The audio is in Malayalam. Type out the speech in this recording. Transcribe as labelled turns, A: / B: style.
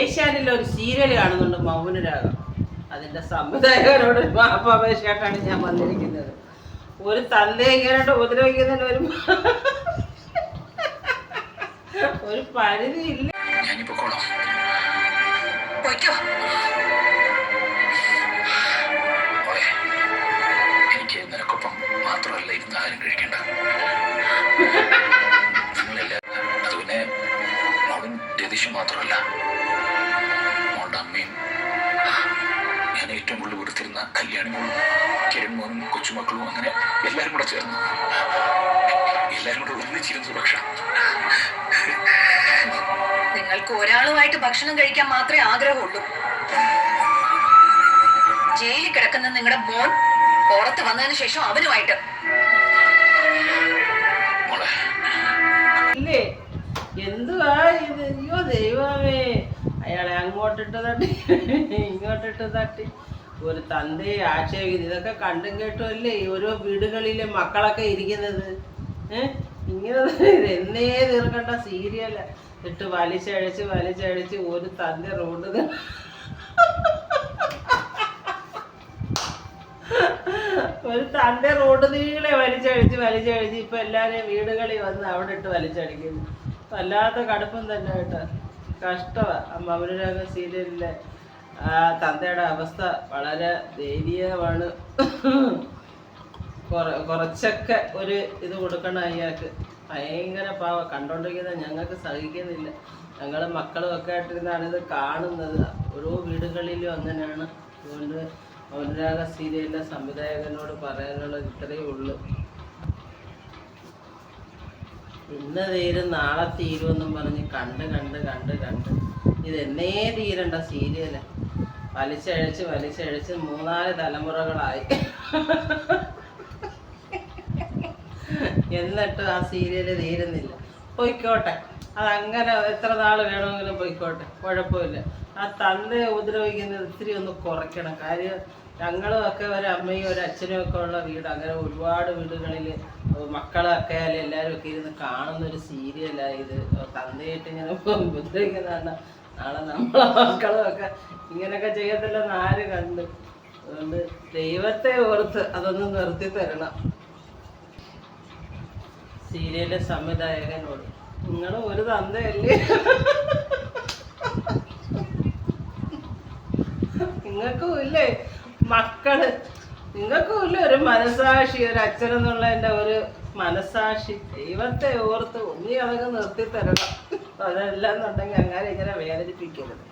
A: ഏഷ്യാനിൽ ഒരു സീരിയൽ കാണുന്നുണ്ട് മൗനരാഗം. അതിന്റെ സംവിധായകരോട് മാപ്പാപേക്ഷയായിട്ടാണ് ഞാൻ വന്നിരിക്കുന്നത്. ഒരു തന്തയെ ഇങ്ങനെ ഉപദ്രവിക്കുന്നതിന് ഒരു ഒരു പരിധി ഇല്ല
B: മാത്രമല്ല. മോളുടെ അമ്മയും ഞാൻ ഏറ്റവും കൂടുതൽ കൊടുത്തിരുന്ന കല്യാണി മോളും കിരൺ മോനും കൊച്ചുമക്കളും അങ്ങനെ എല്ലാവരും കൂടെ ചേർന്നു. എല്ലാവരും കൂടെ ഒന്നിച്ചിരുന്നു ഭക്ഷണം.
C: നിങ്ങൾക്ക് ഒരാളുമായിട്ട് ഭക്ഷണം കഴിക്കാൻ മാത്രമേ ആഗ്രഹമുള്ളൂ. ജയിലിൽ കിടക്കുന്ന നിങ്ങളുടെ മോൻ പുറത്ത് വന്നതിന് ശേഷം അവനുമായിട്ട്
A: അങ്ങോട്ടിട്ട് തട്ടി. ഇങ്ങോട്ടിട്ട് തട്ടി. ഒരു തന്തയെ ആക്ഷേപിക്കുന്നു ഇതൊക്കെ കണ്ടും കേട്ടും അല്ലേ? ഓരോ വീടുകളിലെ മക്കളൊക്കെ ഇരിക്കുന്നത്. ഏഹ് ഇങ്ങനെ എന്നേ തീർക്കേണ്ട സീരിയല ഇട്ട് വലിച്ചഴിച്ച് വലിച്ചഴിച്ച് ഒരു തന്തി റോഡ് ഒരു തന്റെ റോഡ് നീളെ വലിച്ചഴിച്ച് വലിച്ചഴിച്ച് ഇപ്പൊ എല്ലാരെയും വീടുകളിൽ വന്ന് അവിടെ ഇട്ട് വലിച്ചടിക്കുന്നു. വല്ലാത്ത കടുപ്പം തന്നെ കേട്ടോ. കഷ്ടമാ ആ മൗനരാഗ സീരിയലിലെ തന്തയുടെ അവസ്ഥ വളരെ ദയനീയമാണ്. കുറ- കുറച്ചൊക്കെ ഒരു ഇത് കൊടുക്കണം അയാൾക്ക്. ഭയങ്കര പാവ. കണ്ടോണ്ടിരിക്കുന്നത് ഞങ്ങൾക്ക് സഹിക്കുന്നില്ല. ഞങ്ങൾ മക്കളും ഒക്കെ ആയിട്ടിരുന്നാണ് ഇത് കാണുന്നത്. ഓരോ വീടുകളിലും അങ്ങനെയാണ്. അതുകൊണ്ട് മൗനരാഗ സീരിയലിലെ സംവിധായകനോട് പറയാനുള്ളത് ഇത്രയേ ഉള്ളൂ. ഇന്ന് തീരും നാളെ തീരും തീരുമെന്നും പറഞ്ഞ് കണ്ട് കണ്ട് കണ്ട് കണ്ട്. ഇത് എന്നേ തീരണ്ട സീരിയൽ. വലിച്ചഴിച്ച് വലിച്ചഴിച്ച് മൂന്നാൽ തലമുറകളായി. എന്നിട്ടും ആ സീരിയൽ തീരുന്നില്ല. പൊയ്ക്കോട്ടെ. അതങ്ങനെ എത്ര നാൾ വേണമെങ്കിലും പോയിക്കോട്ടെ. കുഴപ്പമില്ല. ആ തന്തയെ ഉപദ്രവിക്കുന്നത് ഇത്തിരി ഒന്ന് കുറയ്ക്കണം. കാര്യം ഞങ്ങളും ഒക്കെ ഒരു അമ്മയും ഒരു അച്ഛനും ഒക്കെ ഉള്ള വീട്. അങ്ങനെ ഒരുപാട് വീടുകളിൽ മക്കളൊക്കെ ആയാലും എല്ലാവരും ഒക്കെ ഇരുന്ന് കാണുന്ന ഒരു സീരിയലാണ് ഇത്. തന്തയായിട്ട് ഇങ്ങനെ ഉപദ്രവിക്കുന്നതാണ്. നാളെ നമ്മളെ മക്കളൊക്കെ ഇങ്ങനെയൊക്കെ ചെയ്യത്തില്ലെന്ന് ആര് കണ്ട്? അതുകൊണ്ട് ദൈവത്തെ ഓർത്ത് അതൊന്ന് നിർത്തി തരണം. സീരിയലിലെ സംവിധായകനോട്. നിങ്ങൾ ഒരു തന്തയല്ലേ? നിങ്ങൾക്കും ഇല്ലേ മക്കൾ? നിങ്ങൾക്കും ഇല്ല ഒരു മനസാക്ഷി ഒരു അച്ഛൻ അച്ഛനെന്നുള്ളതിന്റെ ഒരു മനസാക്ഷി? ദൈവത്തെ ഓർത്ത് ഒന്നി അതൊക്കെ നിർത്തി തരണം അതെല്ലാം എന്നുണ്ടെങ്കിൽ അങ്ങനെ ഇങ്ങനെ വേദനിപ്പിക്കരുത്.